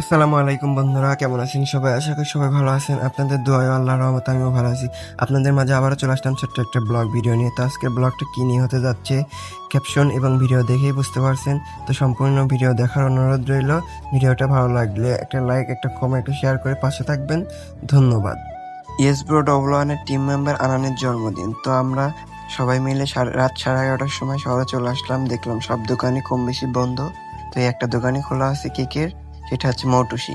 আসসালামু আলাইকুম বন্ধুরা, কেমন আছেন সবাই? আশা করি সবাই ভালো আছেন। আপনাদের দোয়ায় আল্লাহর রহমতে আমিও ভালো আছি। আপনাদের মাঝে আবারও চলে আসলাম ছোট্ট একটা ব্লগ ভিডিও নিয়ে। তো আজকের ব্লগটা কী নিয়ে হতে যাচ্ছে? ক্যাপশন এবং ভিডিও দেখেই বুঝতে পারছেন। তো সম্পূর্ণ ভিডিও দেখার অনুরোধ রইল। ভিডিওটা ভালো লাগলে একটা লাইক একটা কমেন্ট শেয়ার করে পাশে থাকবেন। ধন্যবাদ। ইয়েস ব্রো ডবল ওয়ানের টিম মেম্বার আনানের জন্মদিন। তো আমরা সবাই মিলে রাত সাড়ে এগারোটার সময় শহরে চলে আসলাম। দেখলাম সব দোকানই কম বেশি বন্ধ। তো এই একটা দোকানই খোলা আছে কেকের। সেটা হচ্ছে মৌটুসি।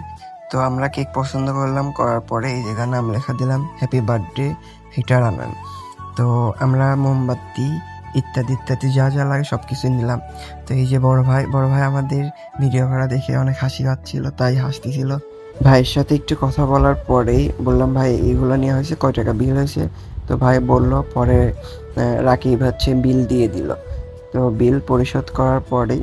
তো আমরা কেক পছন্দ করলাম, করার পরে এই জায়গায় নাম লেখা দিলাম হ্যাপি বার্থডে হিটার আনান তো আমরা মোমবাতি ইত্যাদি ইত্যাদি যা যা লাগে সব কিছু নিলাম। তো এই যে বড় ভাই বড় ভাই আমাদের ভিডিও করা দেখে অনেক হাসি পাচ্ছিল, তাই হাসতেছিল। ভাইয়ের সাথে একটু কথা বলার পরেই বললাম, ভাই, এইগুলো নিয়ে হয়েছে কয় টাকা বিল হয়েছে? তো ভাই বলল, পরে রাকিব হচ্ছে বিল দিয়ে দিল। তো বিল পরিশোধ করার পরেই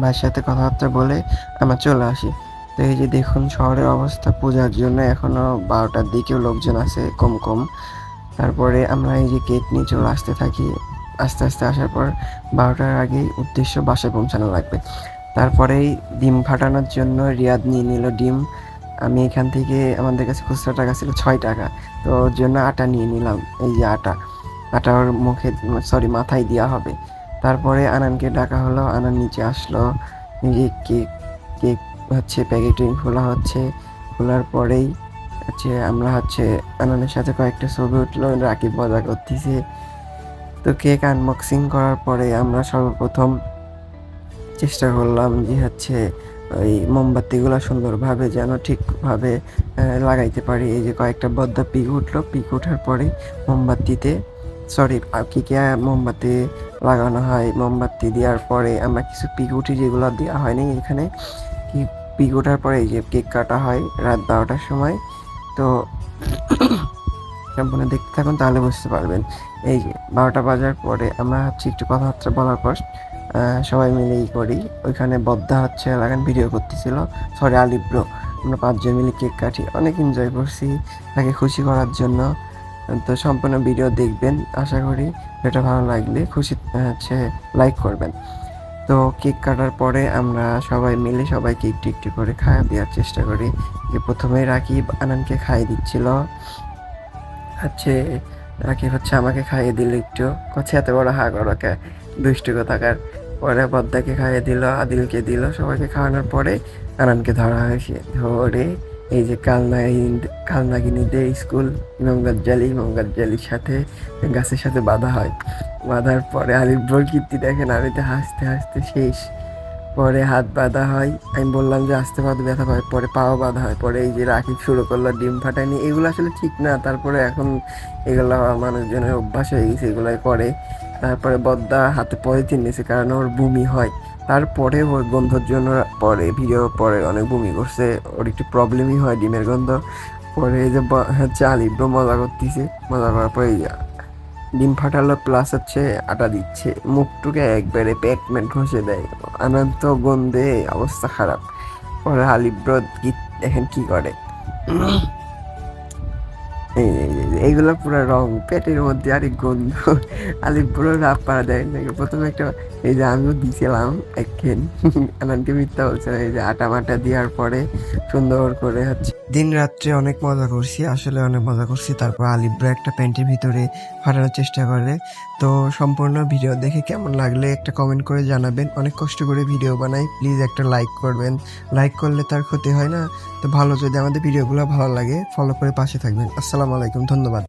ভাইয়ের সাথে কথাবার্তা বলে আমরা চলে আসি। তো এই যে দেখুন শহরের অবস্থা, পূজার জন্য এখনও বারোটার দিকেও লোকজন আছে, কম কম। তারপরে আমরা এই যে কেক নিয়ে চলে আসতে থাকি, আস্তে আস্তে আসার পর বারোটার আগেই উদ্দেশ্য বাসায় পৌঁছানো লাগবে। তারপরেই ডিম ফাটানোর জন্য রিয়াদ নিয়ে নিল ডিম। আমি এখান থেকে, আমাদের কাছে খুচরা টাকা ছিল ছয় টাকা। তো ওর জন্য আটা নিয়ে নিলাম, এই যে আটা। আটা ওর মুখে, সরি, মাথায় দেওয়া হবে। তারপরে আনানকে ডাকা হলো, আনান নিচে আসলো কেক কেক হচ্ছে প্যাকেটিং খোলা হচ্ছে, খোলার পরেই হচ্ছে আমরা হচ্ছে আনানের সাথে কয়েকটা ছবি উঠল, রাকিব মজা করতেছে। তো কেক আনবক্সিং করার পরে আমরা সর্বপ্রথম চেষ্টা করলাম যে হচ্ছে ওই মোমবাতিগুলো সুন্দরভাবে যেন ঠিকভাবে লাগাইতে পারি। এই যে কয়েকটা বদ্ধ পিক উঠল, পিক ওঠার পরে মোমবাতিতে সরি কি কে মোমবাতি লাগানো হয়? মোমবাতি দেওয়ার পরে আমরা কিছু উঠি যেগুলো দেওয়া হয়নি এখানে, কি ওঠার পরে এই যে কেক কাটা হয় রাত বারোটার সময়। তো সম্পূর্ণ দেখতে থাকুন, তাহলে বুঝতে পারবেন। এই যে বারোটা বাজার পরে আমরা হচ্ছে একটু কথাবার্তা বলার পর সবাই মিলে ই করি। ওইখানে বদ্ধা হচ্ছে, লাগান ভিডিও করতেছিল। সরি আলিব্রো, আমরা পাঁচজন মিলে কেক কাটি। অনেক এনজয় করছি, তাকে খুশি করার জন্য। তো সম্পূর্ণ ভিডিও দেখবেন, আশা করি এটা ভালো লাগলে খুশি, হচ্ছে লাইক করবেন। তো কেক কাটার পরে আমরা সবাই মিলে সবাইকে একটু একটু করে খাওয়া দেওয়ার চেষ্টা করি। যে প্রথমে রাকিব আনানকে খাইয়ে দিচ্ছিল। হচ্ছে রাকিব হচ্ছে আমাকে খাইয়ে দিল একটু। কচ্ছে এত বড় হা করো কে দুষ্টু কোথাকার। পরে বদ্দাকে খাইয়ে দিল, আদিলকে দিল সবাইকে খাওয়ানোর পরে আনানকে ধরা হয়েছে, ধরে এই যে কালনাগিন কালনাগিনীদের স্কুল ইমাম গাজ্জালি ইমাম গাজ্জালির সাথে, গাছের সাথে বাঁধা হয়। বাঁধার পরে আলিফ ব্রোর কীর্তি দেখেন আমি তো হাসতে হাসতে শেষ। পরে হাত বাঁধা হয়। আমি বললাম যে, আস্তে বাঁধা ব্যথা পায়। পরে পাও বাঁধা হয়। পরে এই যে রাখি শুরু করল, ডিম ফাটানি এগুলো আসলে ঠিক না। তারপরে এখন এগুলো মানুষজনের অভ্যাস হয়ে গেছে, এগুলাই করে। তারপরে বদ্দা হাতে পলিথিন নিয়েছে, কারণ ওর বমি হয়। তারপরে ওর গন্ধর জন্য পরে ভিডিও পরে অনেক বমি করছে। ওর একটু প্রবলেমই হয় ডিমের গন্ধ। পরে যে হচ্ছে আলিব্রো মজা করতেছে। মজা করার পরে ডিম ফাটালো প্লাস হচ্ছে আটা দিচ্ছে। মুখটুকে একবারে পেটমেন্ট ঘষে দেয়। আনন্দ গন্ধে অবস্থা খারাপ। পরে আলিব্রো দেখেন কি করে। এই এইগুলো পুরো রং পেটের মধ্যে আরে গন্ধ আলিপ পুরো রাপ পাড়া দেয় নাকি প্রথমে একটা এই যে আমিও দিয়েছিলাম একদিন আনন্দকে মিথ্যা বলছে না, এই যে আটা মাটা দেওয়ার পরে সুন্দর করে হচ্ছে। দিন রাত্রে অনেক মজা করছি আসলে অনেক মজা করছি। তারপর আলিব্রা একটা প্যান্টের ভিতরে ফাটানোর চেষ্টা করে। তো সম্পূর্ণ ভিডিও দেখে কেমন লাগলে একটা কমেন্ট করে জানাবেন। অনেক কষ্ট করে ভিডিও বানাই প্লিজ একটা লাইক করবেন। লাইক করলে তার ক্ষতি হয় না। তো ভালো যদি আমাদের ভিডিওগুলো ভালো লাগে ফলো করে পাশে থাকবেন। আসসালামু আলাইকুম ধন্যবাদ। ben.